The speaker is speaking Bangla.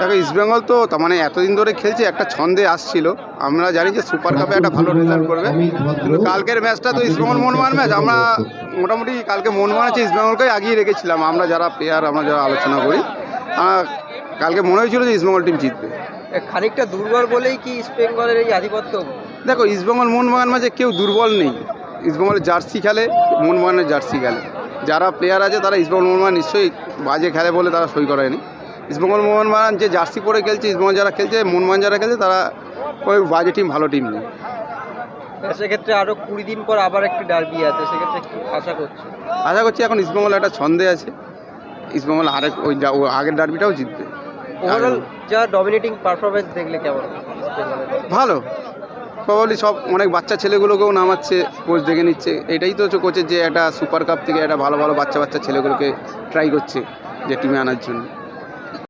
দেখো ইস্টবেঙ্গল তো তার মানে এতদিন ধরে খেলছে একটা ছন্দে আসছিল। আমরা জানি যে সুপার কাপে একটা ভালো রেজাল্ট করবে। কিন্তু কালকের ম্যাচটা তো ইস্টবেঙ্গল মোহনবাগান ম্যাচ আমরা মোটামুটি কালকে মোহনবাগান আছে ইস্টবেঙ্গলকে আগিয়ে রেখেছিলাম। আমরা যারা প্লেয়ার আমরা যারা আলোচনা করি কালকে মনে হয়েছিল যে ইস্টবেঙ্গল টিম জিতবে। খানিকটা দুর্বল বলেই কি ইস্ট বেঙ্গলের এই আধিপত্য? দেখো ইস্টবেঙ্গল মোহনবাগান ম্যাচে কেউ দুর্বল নেই। ইস্টবেঙ্গলের জার্সি খেলে মোহনবাগানের জার্সি খেলে যারা প্লেয়ার আছে তারা ইস্টবেঙ্গল মোহনবাগান নিশ্চয়ই বাজে খেলে বলে তারা সই করায়নি। ইস্টবেঙ্গল মোহনবাগান যে জার্সি পরে খেলছে ইস্টবেঙ্গল যারা খেলছে মোহনবাগান যারা খেলছে তারা ওই বাজে টিম ভালো টিম নেই। সেক্ষেত্রে আরও কুড়ি দিন পর আবার একটি ডার্বি আছে সেক্ষেত্রে আশা করছি? আশা করছি এখন ইস্টবেঙ্গল একটা ছন্দে আছে। ইস্টবেঙ্গল আরেক ওই আগের ডার্বিটাও জিতবে। ওভারঅল যা ডমিনেটিং পারফরমেন্স দেখলে কেমন ভালো। প্রবাবলি সব অনেক বাচ্চা ছেলেগুলোকেও নামাচ্ছে কোচ দেখে নিচ্ছে। এটাই তো হচ্ছে কোচের যে একটা সুপার কাপ থেকে একটা ভালো ভালো বাচ্চা বাচ্চা ছেলেগুলোকে ট্রাই করছে যে টিমে আনার জন্য।